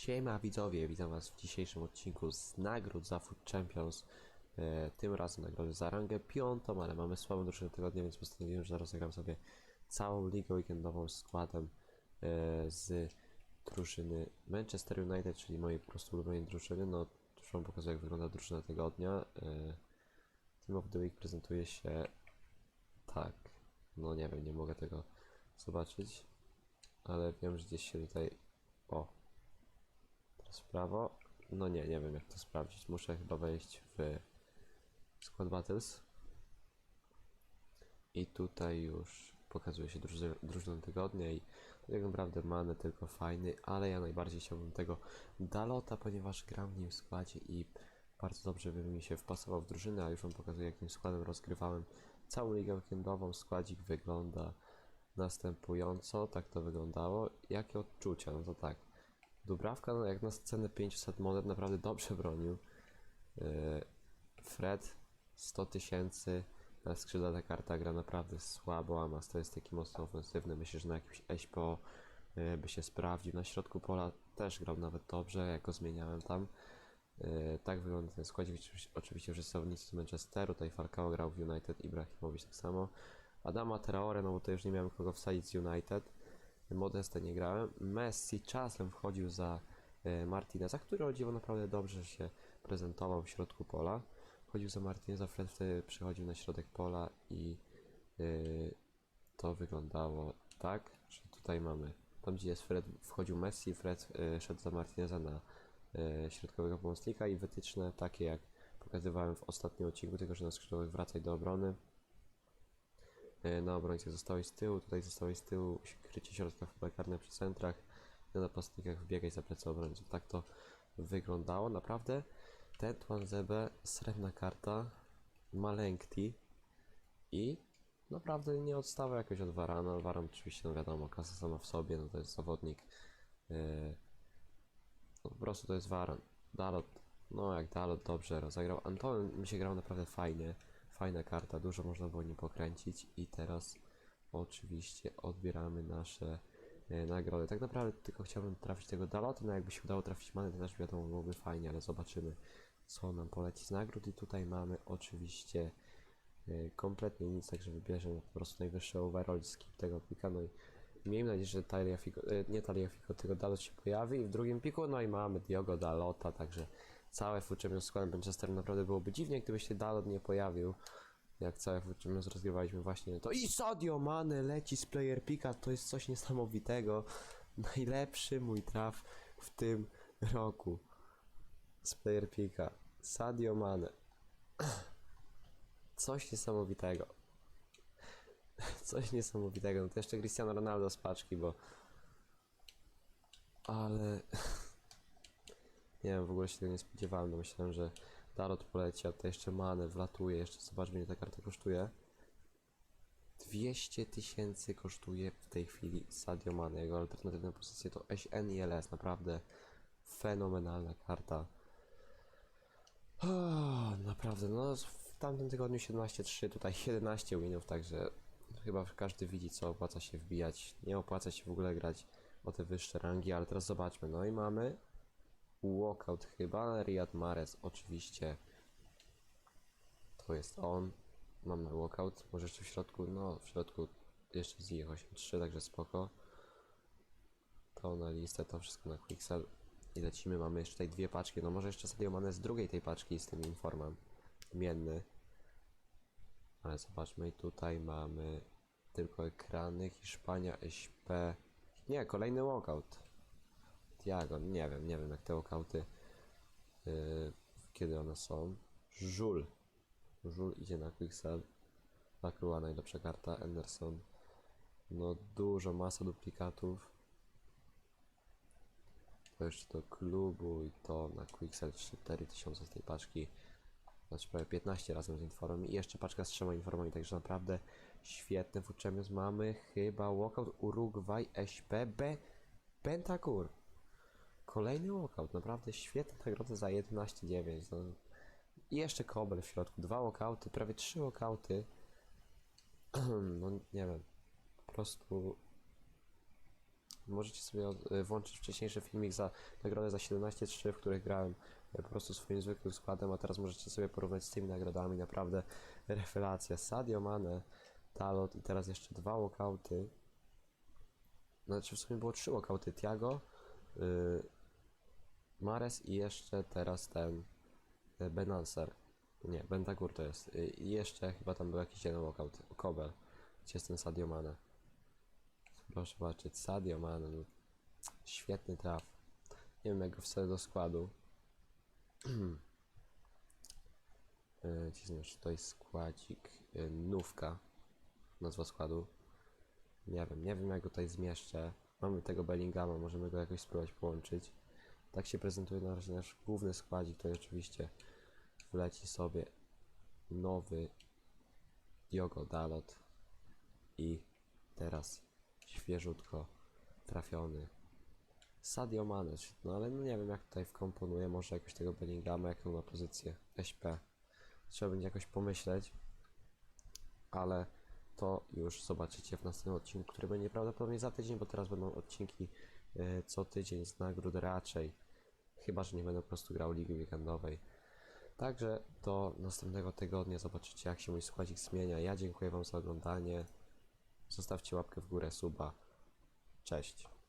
Siema widzowie, witam was w dzisiejszym odcinku z nagród za Food Champions. E, tym razem nagrody za rangę piątą, ale mamy słabą drużynę tygodnia, więc postanowiłem, że rozegram sobie całą ligę weekendową składem e, z drużyny Manchester United, czyli mojej po prostu ulubionej drużyny. No, już wam pokazuję jak wygląda drużyna tygodnia. E, Team of the Week prezentuje się tak. No nie wiem, nie mogę tego zobaczyć, ale wiem, że gdzieś się tutaj... O, Teraz w prawo. No nie, nie wiem jak to sprawdzić. Muszę chyba wejść w Squad Battles. I tutaj już pokazuje się druży- drużyna tygodnia i tak naprawdę manę tylko fajny, ale ja najbardziej chciałbym tego Dalota, ponieważ gram w nim w składzie i bardzo dobrze by mi się wpasował w drużynę, a już wam pokazuję jakim składem rozgrywałem całą ligę weekendową. Składzik wygląda następująco, tak to wyglądało. Jakie odczucia? No to tak. Dubrawka, no jak na scenę 500 monet, naprawdę dobrze bronił. Yy, Fred 100 tysięcy, na skrzydle ta karta gra naprawdę słabo, a Mas to jest taki mocno ofensywny. Myślę, że na jakimś SPO yy, by się sprawdził. Na środku pola też grał nawet dobrze, jak go zmieniałem tam. Yy, tak wygląda ten składzik. Oczywiście- zawodnicy z Manchesteru, tutaj Falcao grał w United, Ibrahimowicz tak samo. Adama Traore, no bo to już nie miałem kogo wsadzić z United. Modestę nie grałem. Messi czasem wchodził za e, Martineza, który o dziwo naprawdę dobrze się prezentował w środku pola. Wchodził za Martineza, Fred wtedy przychodził na środek pola i e, to wyglądało tak, że tutaj mamy, tam gdzie jest Fred, wchodził Messi, Fred e, szedł za Martineza na środkowego pomocnika i wytyczne takie jak pokazywałem w ostatnim odcinku, tylko że na skrzydłowych wracaj do obrony. E, Na obrońcach zostałeś z tyłu, tutaj zostałeś z tyłu, krycie środka w karne przy centrach, na napastnikach wbiegaj za plecy obrońców. Tak to wyglądało. Naprawdę ten Twanzebe, srebrna karta, maleńki i naprawdę nie odstawia jakoś od Varana. Varan oczywiście, no wiadomo, klasa sama w sobie, no to jest zawodnik. e, no po prostu to jest Varan. Dalot, no jak Dalot dobrze rozegrał. Anton mi się grał naprawdę fajnie. Fajna karta, dużo można było nim pokręcić i teraz oczywiście odbieramy nasze e, nagrody. Tak naprawdę tylko chciałbym trafić tego Dalota, no jakby się udało trafić manę, to też wiadomo byłoby fajnie, ale zobaczymy co nam poleci z nagród. I tutaj mamy oczywiście e, kompletnie nic, także wybierzemy po prostu najwyższy overall skip tego pika, no i miejmy nadzieję, że Talia e, nie Talia Fico, tylko Dalot się pojawi. I w drugim piku, no i mamy Diogo Dalota, także całe Food Champions składem Manchester naprawdę byłoby dziwnie, gdyby się Dalot nie pojawił. Jak całe Champions rozgrywaliśmy właśnie to i Sadio Mane leci z player pika, to jest coś niesamowitego. Najlepszy mój traf w tym roku z player pika. Sadio Mane. Coś niesamowitego. Coś niesamowitego. No to jeszcze Cristiano Ronaldo z paczki, bo... Ale... Nie wiem, w ogóle się tego nie spodziewałem. No myślałem, że Dalot poleci, a to jeszcze Mane wlatuje. Jeszcze zobaczmy, ile ta karta kosztuje. 200 tysięcy kosztuje w tej chwili Sadio Mane. Jego alternatywne pozycje to SN i LS. Naprawdę fenomenalna karta. O, naprawdę, no w tamtym tygodniu 17-3, tutaj 11 winów, także chyba każdy widzi co opłaca się wbijać. Nie opłaca się w ogóle grać o te wyższe rangi, ale teraz zobaczmy. No i mamy walkout chyba, Riyad Mahrez oczywiście. To jest on. Mamy walkout, może jeszcze w środku, no w środku jeszcze z 8-3, także spoko. To na listę, to wszystko na quicksell. I lecimy, mamy jeszcze tutaj dwie paczki, no może jeszcze Sadio Mane z drugiej tej paczki z tym informam. Mienny. Ale zobaczmy, i tutaj mamy tylko ekrany, Hiszpania, SP. Nie, kolejny walkout. Tiago, nie wiem, nie wiem jak te walkouty, yy, kiedy one są. Żul. Żul idzie na quicksell. Nakryła najlepsza karta, Anderson. No dużo, masa duplikatów. To jeszcze do klubu i to na Quicksell 4000 z tej paczki. Znaczy prawie 15 razem z informem i jeszcze paczka z trzema informami, także naprawdę świetny Food mamy. Chyba walkout Uruguay SP B Pentakur. Kolejny walkout, naprawdę świetna nagroda za 11,9. No. I jeszcze Kobel w środku, dwa walkouty, prawie trzy walkouty. no nie wiem, po prostu możecie sobie y, włączyć wcześniejszy filmik za nagrodę za 17-3, w których grałem y, po prostu swoim zwykłym składem, a teraz możecie sobie porównać z tymi nagrodami, naprawdę rewelacja. Sadio Mane, Dalot i teraz jeszcze dwa walkouty. Znaczy w sumie było trzy walkouty, Thiago, y, Mares i jeszcze teraz ten y, Benalser. Nie, Bentagur to jest. Y, I jeszcze chyba tam był jakiś jeden walkout. Kobel. Gdzie jest ten Sadio Mane? Proszę zobaczyć, Sadio Mane. No, świetny traf. Nie wiem jak go wstawię do składu. yy, Cisnąć tutaj składzik. Yy, nówka. Nazwa składu. Nie wiem, nie wiem jak go tutaj zmieszczę. Mamy tego Bellingama, możemy go jakoś spróbować połączyć. Tak się prezentuje na razie nasz główny składzik, to oczywiście wleci sobie nowy Diogo Dalot i teraz świeżutko trafiony Sadio Mane, no ale no nie wiem jak tutaj wkomponuję, może jakoś tego Bellingama, jaką ma pozycję SP. Trzeba będzie jakoś pomyśleć, ale to już zobaczycie w następnym odcinku, który będzie prawdopodobnie za tydzień, bo teraz będą odcinki co tydzień z nagród raczej. Chyba, że nie będę po prostu grał ligi weekendowej. Także do następnego tygodnia zobaczycie jak się mój składzik zmienia. Ja dziękuję Wam za oglądanie. Zostawcie łapkę w górę, suba. Cześć.